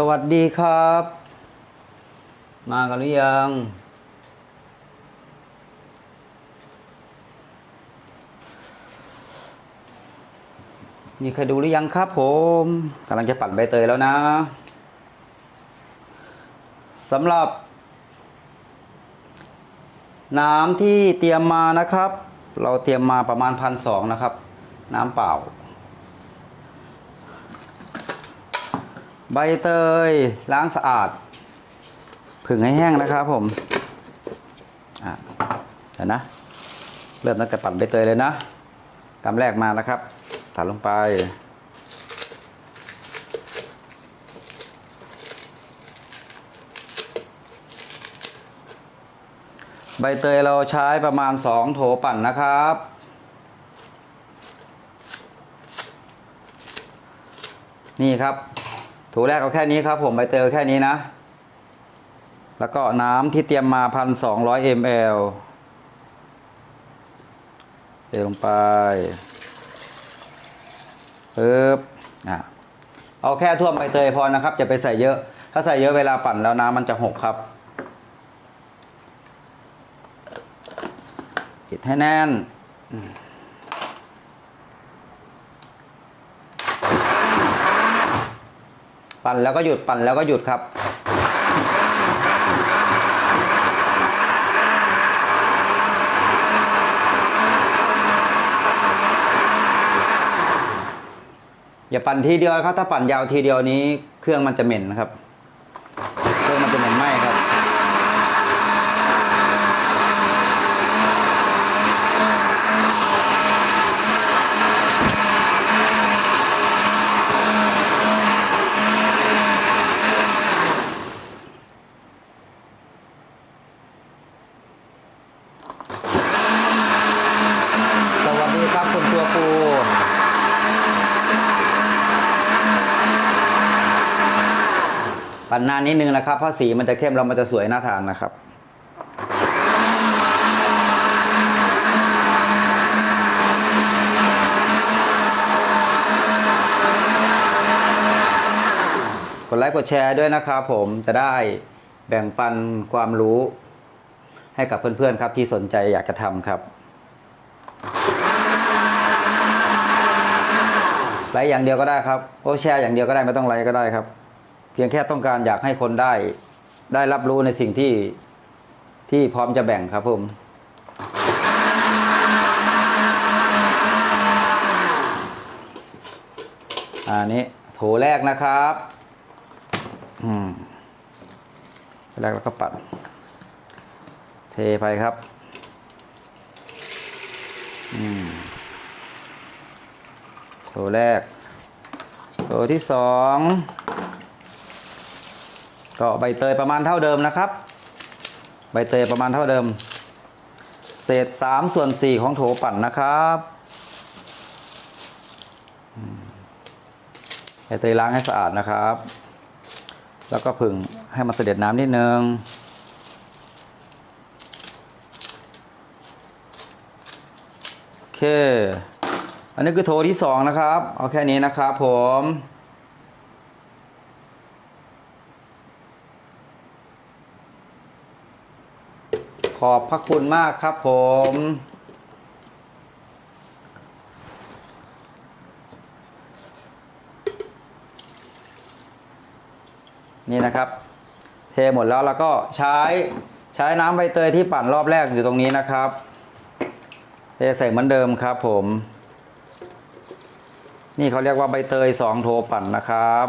สวัสดีครับ มากันหรือยัง มีใครดูหรือยังครับผมกำลังจะปั่นใบเตยแล้วนะสำหรับ น้ำที่เตรียมมานะครับ เราเตรียมมาประมาณพันสองนะครับ น้ำเปล่า ใบเตยล้างสะอาดผึ่งให้แห้งนะครับผมเห็นนะ เริ่มตั้งแต่ปั่นใบเตยเลยนะกำแรกมานะครับตัดลงไป ใบเตยเราใช้ประมาณ 2 โถปั่นนะครับนี่ครับ ถแรกเอาแค่นี้ครับ ผมใบเตยแค่นี้นะ แล้วก็น้ำที่เตรียมมา1,200 ml เทลงไปปึ๊บอะเอาแค่ท่วมใบเตยพอนะครับอย่าไปใส่เยอะ ถ้าใส่เยอะเวลาปั่นแล้วน้ำมันจะหกครับปิดให้แน่น ปั่นแล้วก็หยุดปั่นแล้วก็หยุดครับ อย่าปั่นทีเดียวครับ ถ้าปั่นยาวทีเดียวนี้เครื่องมันจะเหม็นนะครับ เครื่องมันจะเหม็นไหม้ครับ สวัสดีครับคุณตัวปู ปั่นนานนิดนึงนะครับเพราะสีมันจะเข้มแล้วมันจะสวยน่าทานนะครับกดไลค์กดแชร์ด้วยนะครับผมจะได้แบ่งปันความรู้ให้กับเพื่อนๆครับที่สนใจอยากจะทำครับไลค์อย่างเดียวก็ได้ครับ โอ้แชร์อย่างเดียวก็ได้ไม่ต้องไลค์ก็ได้ครับ เพียงแค่ต้องการอยากให้คนได้ ได้รับรู้ในสิ่งที่ที่พร้อมจะแบ่งครับผมอันนี้โถแรกนะครับอืมแรกแล้วก็ปัด เทไปครับ อืมโถแรกโถที่สอง ก็ใบเตยประมาณเท่าเดิมนะครับ ใบเตยประมาณเท่าเดิม เศษสามส่วนสี่ของโถปั่นนะครับใบเตยล้างให้สะอาดนะครับ แล้วก็ผึ่งให้มันเสด็จน้ำนิดนึงโอเค อันนี้คือโถที่สองนะครับ เอาแค่นี้นะครับผม ขอบพระคุณมากครับผม นี่นะครับ เทหมดแล้วแล้วก็ใช้ใช้น้ำใบเตยที่ปั่นรอบแรกอยู่ตรงนี้นะครับ เทใส่เหมือนเดิมครับผม นี่เขาเรียกว่าใบเตยสองโทปั่นนะครับ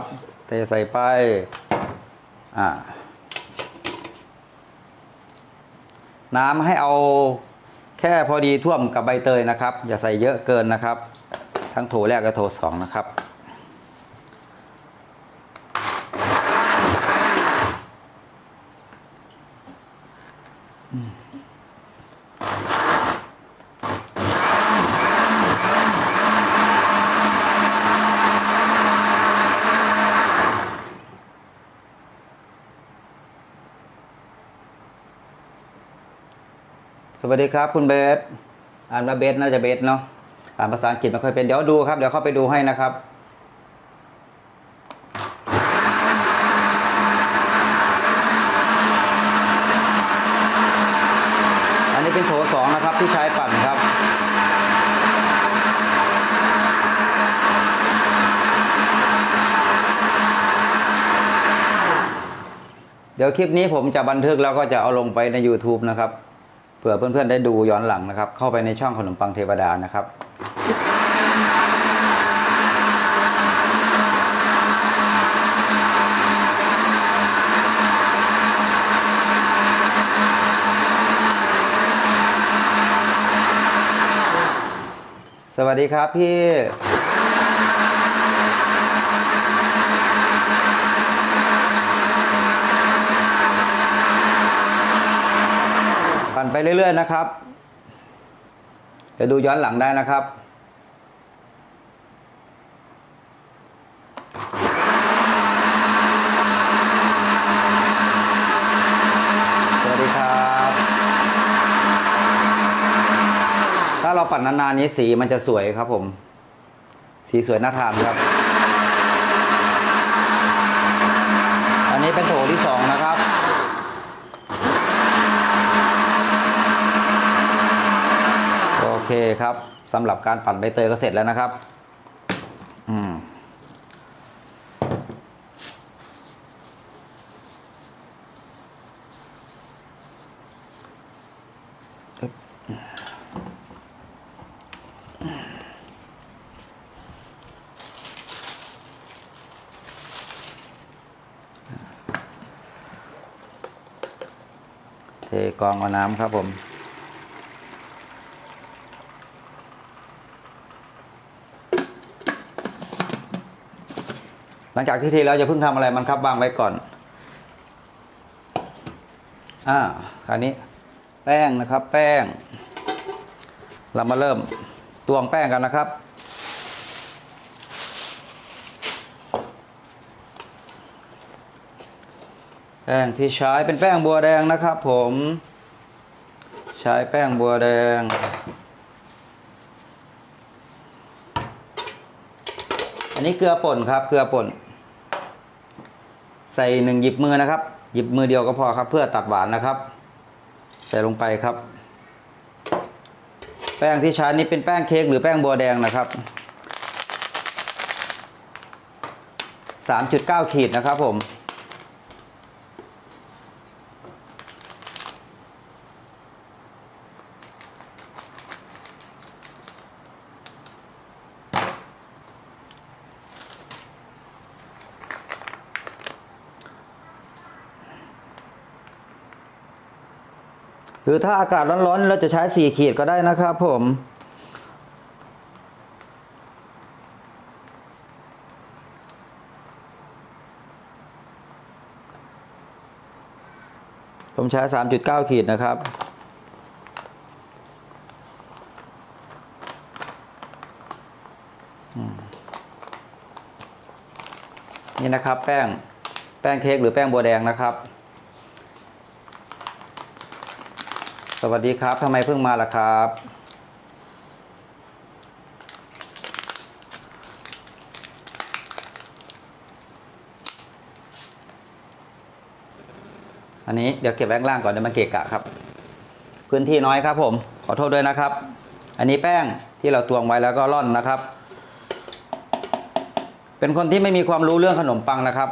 เทใส่ไป อ่า น้ำให้เอาแค่พอดีท่วมกับใบเตยนะครับ อย่าใส่เยอะเกินนะครับ ทั้งโถแรกและโถสองนะครับ วัสดีครับคุณเบสอ่านมาเบสน่าจะเบสเนาะอ่านภาษาอังกฤษไม่ค่อยเป็นเดี๋ยวดูครับ เดี๋ยวเข้าไปดูให้นะครับอันนี้เป็นโถสองนะครับที่ใช้ปั่นครับเดี๋ยวคลิปนี้ผมจะบันทึกแล้วก็จะเอาลงไปใน YouTube นะครับ เผื่อเพื่อนๆได้ดูย้อนหลังนะครับ เข้าไปในช่องขนมปังเทวดานะครับสวัสดีครับพี่ ปั่นไปเรื่อย ๆ นะครับจะดูย้อนหลังได้นะครับ สวัสดีครับ ถ้าเราปั่นนานๆนี้สีมันจะสวยครับผม สีสวยน่าทานครับ อันนี้เป็นโถที่สองนะครับ โอ เคครับสำหรับการปั่นใบเตยก็เสร็จแล้วนะครับ อืมเทกองเอาน้ำครับผม ลังจากที่เทแล้วจะเพิ่งทำอะไรมันครับวางไว้ก่อน อ่าคราวนี้ แป้งนะครับ แป้ง เรามาเริ่มตวงแป้งกันนะครับ แป้งที่ใช้เป็นแป้งบัวแดงนะครับ ผม ใช้แป้งบัวแดงอันนี้เกลือป่นครับ เกลือป่น ใส่หนึ่งหยิบมือนะครับ หยิบมือเดียวก็พอครับ เพื่อตัดหวานนะครับ ใส่ลงไปครับ แป้งที่ใช้นี้เป็นแป้งเค้กหรือแป้งบัวแดงนะครับสามจุดเก้าขีดนะครับผม หรือถ้าอากาศร้อนๆ เราจะใช้สี่ขีดก็ได้นะครับผมผมใช้สามจุดเก้าขีดนะครับ นี่นะครับแป้ง แป้งเค้กหรือแป้งบัวแดงนะครับ สวัสดีครับทำไมเพิ่งมาล่ะครับ อันนี้เดี๋ยวเก็บแว้งล่างก่อนเดี๋ยวมันเกะกะครับ พื้นที่น้อยครับผม ขอโทษด้วยนะครับ อันนี้แป้งที่เราตวงไว้แล้วก็ร่อนนะครับ เป็นคนที่ไม่มีความรู้เรื่องขนมปังนะครับ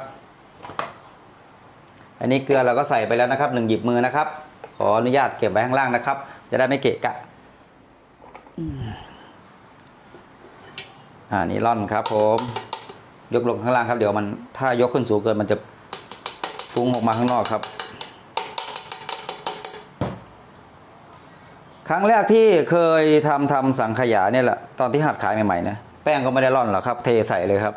อันนี้เกลือเราก็ใส่ไปแล้วนะครับหนึ่งหยิบมือนะครับ ขออนุญาตเก็บไว้ข้างล่างนะครับ จะได้ไม่เกะกะอ่านี่ร่อนครับผม ยกลงข้างล่างครับ เดี๋ยวมันถ้ายกขึ้นสูงเกินมันจะฟุ้งออกมาข้างนอกครับ ครั้งแรกที่เคยทำทำสังขยาเนี่ยแหละตอนที่หัดขายใหม่ๆนะแป้งก็ไม่ได้ร่อนหรอกครับ เทใส่เลยครับ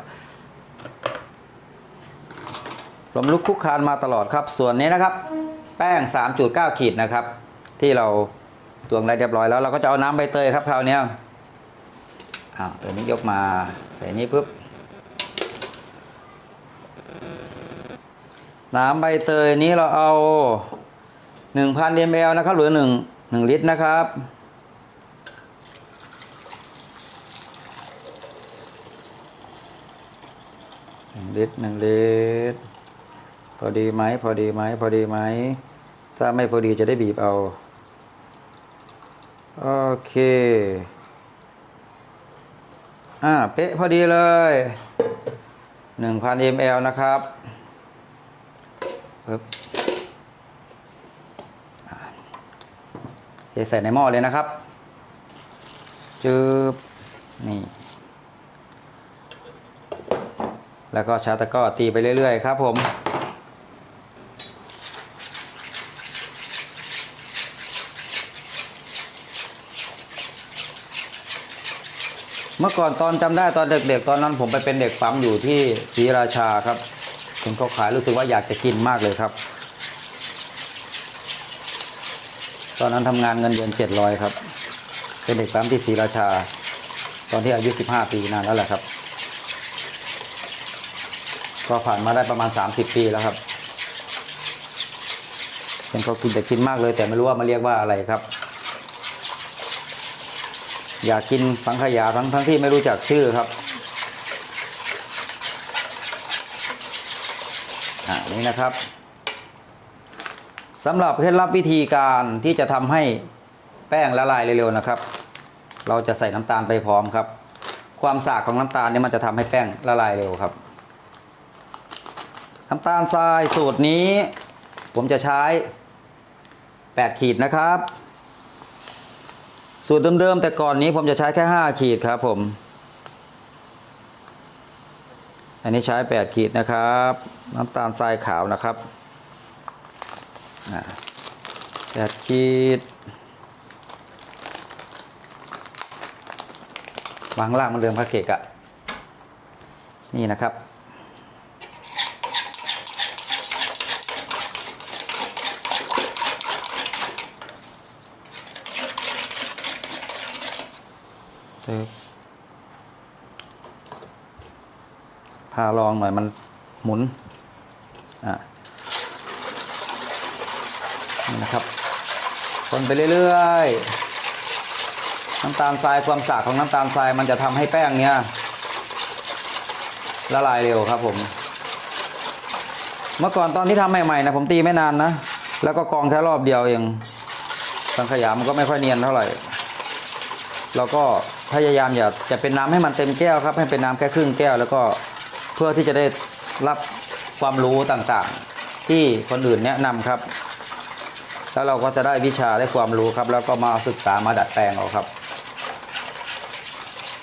ลมลุกคุกคานมาตลอดครับ ส่วนนี้นะครับ แป้ง 3.9 ขีดนะครับ ที่เราตวงได้เรียบร้อยแล้วเราก็จะเอาน้ำใบเตยครับคราวนี้อ้าวตัวนี้ยกมาใส่นี้ปุ๊บน้ำใบเตยนี้เราเอา 1,000 ml นะครับ หรือ 1 1 ลิตรนะครับหนึ่งลิตรหนึ่งลิตรพอดีไหมพอดีไหมพอดีไหม ถ้าไม่พอดีจะได้บีบเอา โอเค อ่า เป๊ะพอดีเลย1,000 ml นะครับเทใส่ในหม้อเลยนะครับ จืบนี่ แล้วก็ชาตะกร้อตีไปเรื่อย ๆ ครับผม เมื่อก่อนตอนจำได้ตอนเด็ก ๆ ตอนนั้นผมไปเป็นเด็กปั๊มอยู่ที่ศรีราชาครับเห็นเขาขายรู้สึกว่าอยากจะกินมากเลยครับ ตอนนั้นทำงานเงินเดือนเจ็ดร้อยครับ เป็นเด็กปั๊มที่ศรีราชา ตอนที่อายุสิบห้าปีนานแล้วแหละครับ ก็ผ่านมาได้ประมาณสามสิบปีแล้วครับเป็นเขากินแต่กินมากเลย แต่ไม่รู้ว่ามาเรียกว่าอะไรครับ อยากกินสังขยาทั้งทั้งที่ไม่รู้จักชื่อครับอ่านี่นะครับสำหรับเคล็ดลับวิธีการที่จะทำให้แป้งละลายเร็วๆนะครับ เราจะใส่น้ำตาลไปพร้อมครับ ความสากของน้ำตาลเนี่ยมันจะทำให้แป้งละลายเร็วครับ น้ำตาลทรายสูตรนี้ ผมจะใช้ 8 ขีดนะครับ สูตรเดิมๆแต่ก่อนนี้ผมจะใช้แค่ 5 ขีดครับผม อันนี้ใช้ 8 ขีดนะครับ น้ำตาลทรายขาวนะครับแปดขีดวางล่างมันเดิมพระเกกอะนี่นะครับ ปึ๊บพาลองหน่อยมันหมุน อะนี่นะครับคนไปเรื่อยๆ น้ำตาลทรายความสากของน้ำตาลทรายมันจะทำให้แป้งเนี้ยละลายเร็วครับผม เมื่อก่อนตอนที่ทำใหม่ๆนะผมตีไม่นานนะ แล้วก็กองแค่รอบเดียวเองสังขยามันก็ไม่ค่อยเนียนเท่าไหร่เราก็ พยายามอย่าจะเป็นน้ำให้มันเต็มแก้วครับ ให้เป็นน้ำแค่ครึ่งแก้ว แล้วก็เพื่อที่จะได้รับความรู้ต่างๆ ที่คนอื่นแนะนำครับ แล้วเราก็จะได้วิชาได้ความรู้ครับ แล้วก็มาศึกษามาดัดแปลงเอาครับ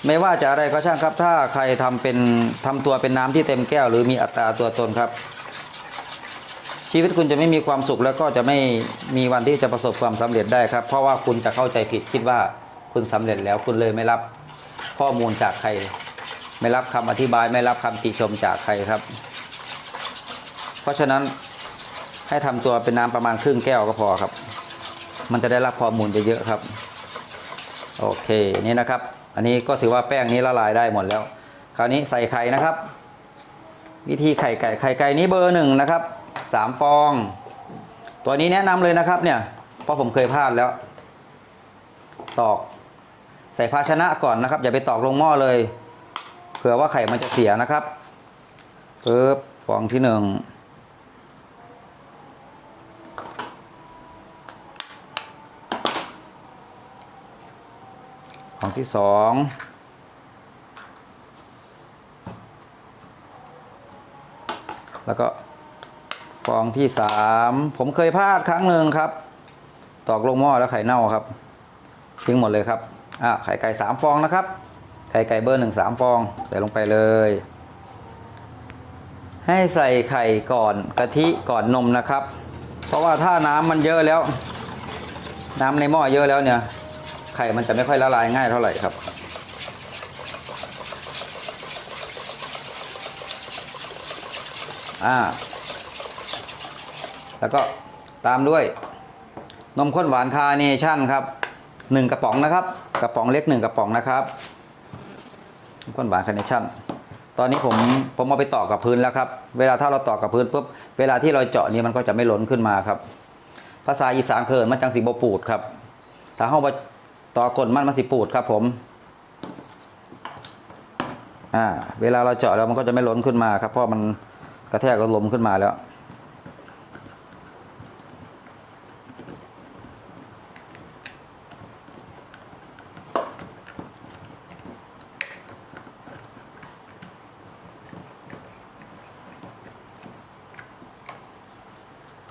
ไม่ว่าจะอะไรก็ช่างครับ ถ้าใครทำเป็นทำตัวเป็นน้ำที่เต็มแก้ว หรือมีอัตราตัวตนครับ ชีวิตคุณจะไม่มีความสุขแล้วก็จะไม่มีวันที่จะประสบความสำเร็จได้ครับ เพราะว่าคุณจะเข้าใจผิดคิดว่า คุณสำเร็จแล้วคุณเลยไม่รับข้อมูลจากใคร ไม่รับคำอธิบาย ไม่รับคำติชมจากใครครับ เพราะฉะนั้นให้ทำตัวเป็นน้ำประมาณครึ่งแก้วก็พอครับ มันจะได้รับข้อมูลเยอะๆครับ โอเคนี่นะครับ อันนี้ก็ถือว่าแป้งนี้ละลายได้หมดแล้ว คราวนี้ใส่ไข่นะครับ วิธีไข่ไก่ไข่ไก่นี้เบอร์หนึ่งนะครับสามฟอง ตัวนี้แนะนำเลยนะครับเนี่ยเพราะผมเคยพลาดแล้ว ตอก ใส่ภาชนะก่อนนะครับ อย่าไปตอกลงหม้อเลย เผื่อว่าไข่มันจะเสียนะครับปึ๊บฟองที่หนึ่งฟองที่สองแล้วก็ฟองที่สามผมเคยพลาดครั้งหนึ่งครับ ตอกลงหม้อแล้วไข่เน่าครับ ทิ้งหมดเลยครับ อะไข่ไก่สามฟองนะครับ ไข่ไก่เบอร์หนึ่งสามฟอง ใส่ลงไปเลย ให้ใส่ไข่ก่อนกะทิก่อนนมนะครับ เพราะว่าถ้าน้ำมันเยอะแล้ว น้ำในหม้อเยอะแล้วเนี่ย ไข่มันจะไม่ค่อยละลายง่ายเท่าไหร่ครับอ่า แล้วก็ตามด้วย นมข้นหวานคาร์เนชั่นครับหนึ่งกระป๋องนะครับ กระป๋องเล็กหนึ่งกระป๋องนะครับนมข้นหวานคาร์เนชั่นตอนนี้ผมผมเอาไปต่อกับพื้นแล้วครับ เวลาถ้าเราต่อกับพื้นปุ๊บเวลาที่เราเจาะนี่มันก็จะไม่ล้นขึ้นมาครับ ภาษาอีสานเคินมันจังสีบปูดครับ ถ้าเข้าไปต่อกลมันมันสิปูดครับผมอ่าเวลาเราเจาะแล้วมันก็จะไม่ล้นขึ้นมาครับเพราะมันกระแทกก็ล้มขึ้นมาแล้ว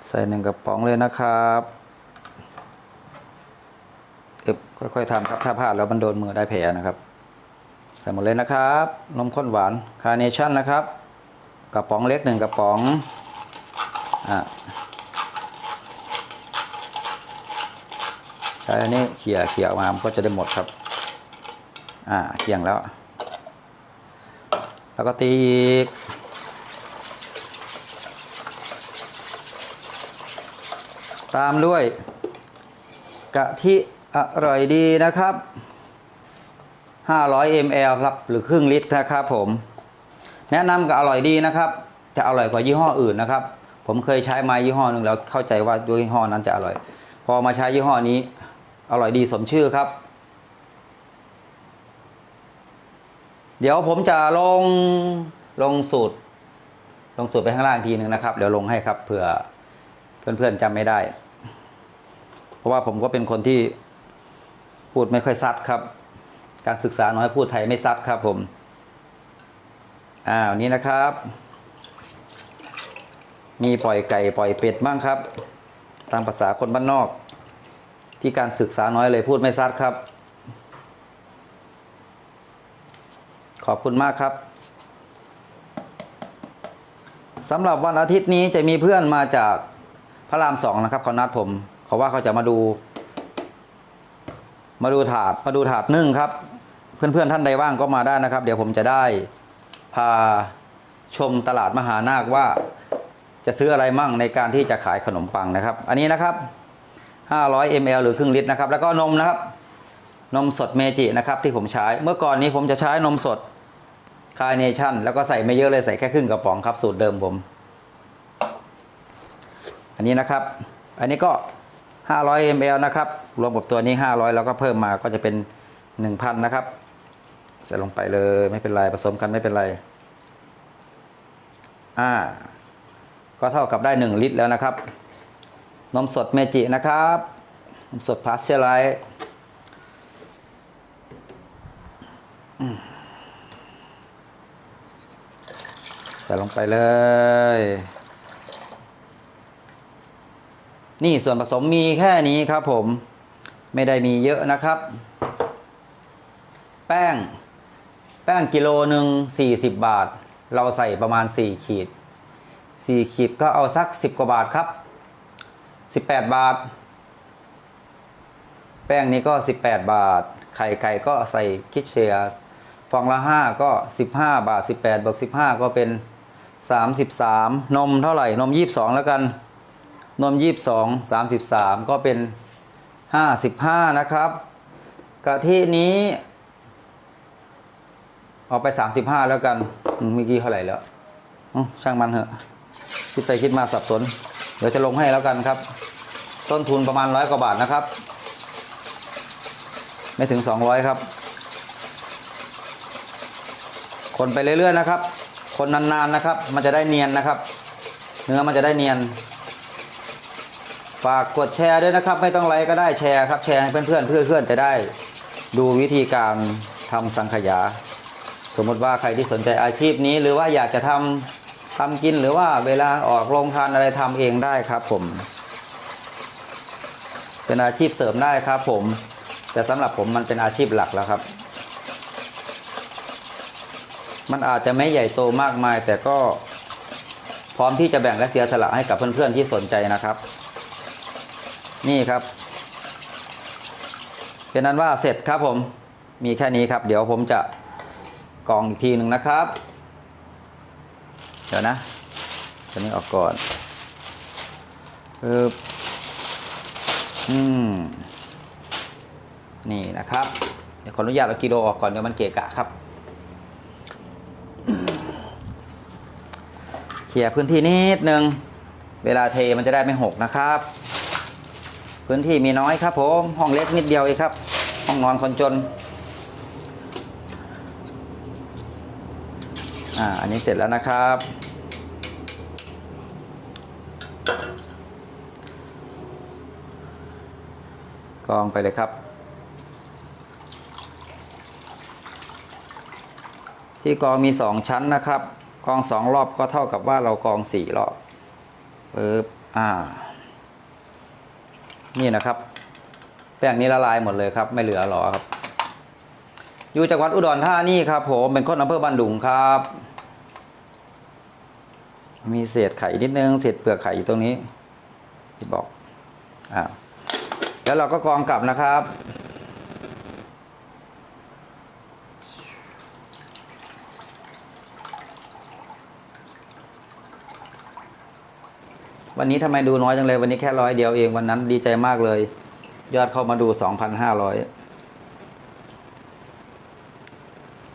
ใส่หนึ่งกระป๋องเลยนะครับเอบค่อยๆทำครับ ถ้าพลาดแล้วมันโดนมือได้แผลนะครับ ใส่หมดเลยนะครับ นมข้นหวาน คาร์เนชั่นนะครับ กระป๋องเล็กหนึ่งกระป๋อง อะใช้อันนี้เขี่ยเขี่ยออกมามันก็จะได้หมดครับ อ่าเคี่ยงแล้ว แล้วก็ตีอีก ตามด้วย กะทิอร่อยดีนะครับ 500 ml ครับหรือครึ่งลิตรนะครับผม แนะนำกับอร่อยดีนะครับ จะอร่อยกว่ายี่ห้ออื่นนะครับ ผมเคยใช้มายี่ห้อหนึ่งแล้วเข้าใจว่าด้วยยี่ห้อนั้นจะอร่อย พอมาใช้ยี่ห้อนี้ อร่อยดีสมชื่อครับ เดี๋ยวผมจะลงลงสูตรลงสูตรไปข้างล่างทีหนึ่งนะครับ เดี๋ยวลงให้ครับเผื่อเพื่อนๆจำไม่ได้ ราะว่าผมก็เป็นคนที่พูดไม่ค่อยซัดครับ การศึกษาน้อยพูดไทยไม่ซัดครับผมอ่าวันนี้นะครับ มีปล่อยไก่ปล่อยเป็ดบ้างครับ ตามภาษาคนบ้านนอก ที่การศึกษาน้อยเลยพูดไม่ซัดครับ ขอบคุณมากครับสำหรับวันอาทิตย์นี้จะมีเพื่อนมาจากพระรามสองนะครับเขานัดผม เขาว่าเขาจะมาดู มาดูถาดมาดูถาดนึ่งครับ เพื่อนๆท่านใดว่างก็มาได้นะครับ เดี๋ยวผมจะได้พาชมตลาดมหานาคว่าจะซื้ออะไรมั่งในการที่จะขายขนมปังนะครับ อันนี้นะครับ 500 ml หรือครึ่งลิตรนะครับ แล้วก็นมนะครับ นมสดเมจินะครับที่ผมใช้ เมื่อก่อนนี้ผมจะใช้นมสดคาร์เนชั่น แล้วก็ใส่ไม่เยอะเลยใส่แค่ครึ่งกระป๋องครับสูตรเดิมผม อันนี้นะครับ อันนี้ก็ 500 ml นะครับรวมกับตัวนี้ 500 แล้วก็เพิ่มมาก็จะเป็น 1,000 นะครับ ใส่ลงไปเลยไม่เป็นไรผสมกันไม่เป็นไรอ่าก็เท่ากับได้ 1 ลิตรแล้วนะครับ นมสดเมจินะครับนมสดพาสเจอร์ไลท์ใส่ลงไปเลย นี่ส่วนผสมมีแค่นี้ครับผมไม่ได้มีเยอะนะครับ แป้ง แป้งกิโลหนึ่ง40 บาท เราใส่ประมาณ 4 ขีด 4 ขีดก็เอาสัก 10 กว่าบาทครับ 18 บาท แป้งนี้ก็ 18 บาท ไข่ไก่ก็ใส่คิดเชียฟองละ 5 ก็ 15 บาท 18บวก15 ก็เป็น 33 นมเท่าไหร่ นม 22 แล้วกัน นม22 33ก็เป็น55นะครับกะทินี้เอาไป35แล้วกันมเมื่อกี้เท่าไหร่แล้วช่างมันเถอะคิดไปคิดมาสับสน เดี๋ยวจะลงให้แล้วกันครับ ต้นทุนประมาณร้อยกว่าบาทนะครับ ไม่ถึง200ครับ คนไปเรื่อยๆนะครับ คนนานๆนะครับ มันจะได้เนียนนะครับ เนื้อมันจะได้เนียน ฝากกดแชร์ด้วยนะครับ ไม่ต้องไลค์ก็ได้แชร์ครับแชร์ให้เพื่อนๆเพื่อนๆจะได้ ดูวิธีการทำสังขยา สมมติว่าใครที่สนใจอาชีพนี้ หรือว่าอยากจะทำทำกินหรือว่าเวลาออกโรงทานอะไรทำเองได้ครับ ผม เป็นอาชีพเสริมได้ครับ ผม แต่สำหรับผมมันเป็นอาชีพหลักแล้วครับ มันอาจจะไม่ใหญ่โตมากมาย แต่ก็พร้อมที่จะแบ่งและเสียสละให้กับเพื่อนๆที่สนใจนะครับ นี่ครับ เป็นนั้นว่าเสร็จครับผมมีแค่นี้ครับ เดี๋ยวผมจะกรองอีกทีหนึ่งนะครับ เดี๋ยวนะตัวนี้ออกก่อนปึ๊บอืมนี่นะครับ เดี๋ยวขออนุญาตเอากิโลออกก่อนเดี๋ยวมันเกะกะครับเคลียร์พื้นที่นิดนึง เวลาเทมันจะได้ไม่หกนะครับ พื้นที่มีน้อยครับผมห้องเล็กนิดเดียวเองครับ ห้องนอนคนจนอ่าอันนี้เสร็จแล้วนะครับกรองไปเลยครับ ที่กรองมีสองชั้นนะครับกรองสองรอบก็เท่ากับว่าเรากรองสี่รอบปึ๊บอ่า นี่นะครับ แป้งนี้ละลายหมดเลยครับ ไม่เหลือหรอครับ อยู่จังหวัดอุดรธานีครับผมเป็นคนอำเภอบ้านดุงครับ มีเศษไข่นิดนึงเศษเปลือกไข่อยู่ตรงนี้ที่บอกอ่าแล้วเราก็กรองกลับนะครับ วันนี้ทำไมดูน้อยจังเลย วันนี้แค่ร้อยเดียวเองวันนั้นดีใจมากเลย ยอดเข้ามาดูสองพันห้าร้อย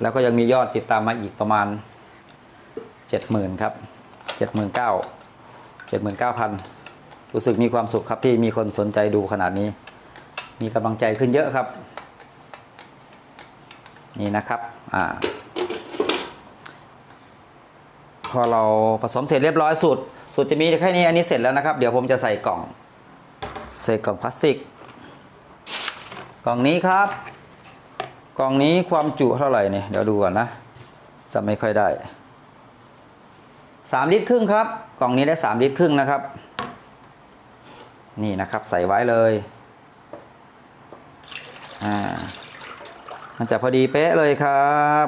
แล้วก็ยังมียอดติดตามมาอีกประมาณเจ็ดหมื่นครับเจ็ดหมื่นเก้าเจ็ดหมื่นเก้าพันรู้สึกมีความสุขครับที่มีคนสนใจดูขนาดนี้ มีกำลังใจขึ้นเยอะครับ นี่นะครับอ่าพอเราผสมเสร็จเรียบร้อยสูตร สูตรจะมีแค่นี้อันนี้เสร็จแล้วนะครับ เดี๋ยวผมจะใส่กล่อง ใส่กล่องพลาสติก กล่องนี้ครับ กล่องนี้ความจุเท่าไหร่เนี่ยเดี๋ยวดูก่อนนะจะไม่ค่อยได้สามลิตรครึ่งครับ กล่องนี้ได้สามลิตรครึ่งนะครับ นี่นะครับใส่ไว้เลยอ่ามันจะพอดีเป๊ะเลยครับ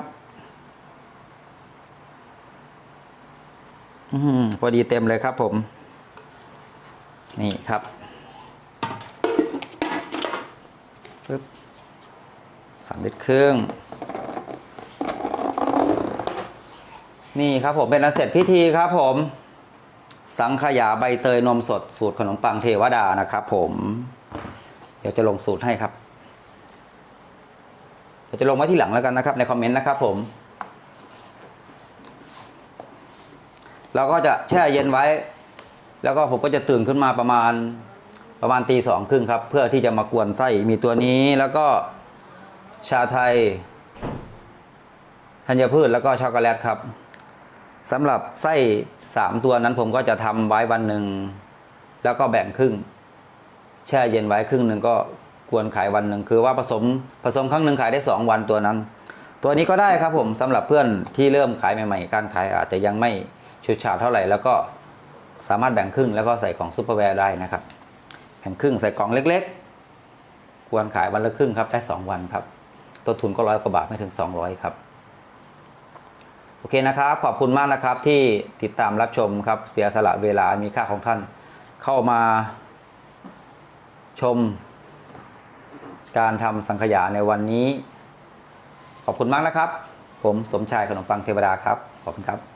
อพอดีเต็มเลยครับผม นี่ครับปึ๊บสามลิตรครึ่งนี่ครับผมเป็นอันเสร็จพิธีครับผม สังขยาใบเตยนมสดสูตรขนมปังเทวดานะครับผม เดี๋ยวจะลงสูตรให้ครับเดี๋ยวจะลงไว้ที่หลังแล้วกันนะครับในคอมเมนต์นะครับผม เราก็จะแช่เย็นไว้ แล้วก็ผมก็จะตื่นขึ้นมาประมาณประมาณตีสองครึ่งครับ เพื่อที่จะมากวนไส้มีตัวนี้แล้วก็ชาไทยธัญพืชแล้วก็ช็อกโกแลตครับสำหรับไส้สามตัวนั้นผมก็จะทำไว้วันหนึ่งแล้วก็แบ่งครึ่ง แช่เย็นไว้ครึ่งหนึ่งก็กวนขายวันหนึ่งคือว่าผสมผสมครั้งหนึ่งขายได้สองวันตัวนั้น ตัวนี้ก็ได้ครับผมสำหรับเพื่อนที่เริ่มขายใหม่ ๆ การขายอาจจะยังไม่ ฉูดฉาดเท่าไหร่แล้วก็สามารถแบ่งครึ่งแล้วก็ใส่กล่องซุปเปอร์แวร์ได้นะครับ แบ่งครึ่งใส่กล่องเล็ก ๆ ควรขายวันละครึ่งครับได้สองวันครับต้นทุนก็ร้อยกว่าบาทไม่ถึงสองร้อยครับโอเคนะครับ ขอบคุณมากนะครับที่ติดตามรับชมครับ เสียสละเวลามีค่าของท่าน เข้ามาชม การทำสังขยาในวันนี้ ขอบคุณมากนะครับ ผมสมชายขนมปังเทวดาครับ ขอบคุณครับ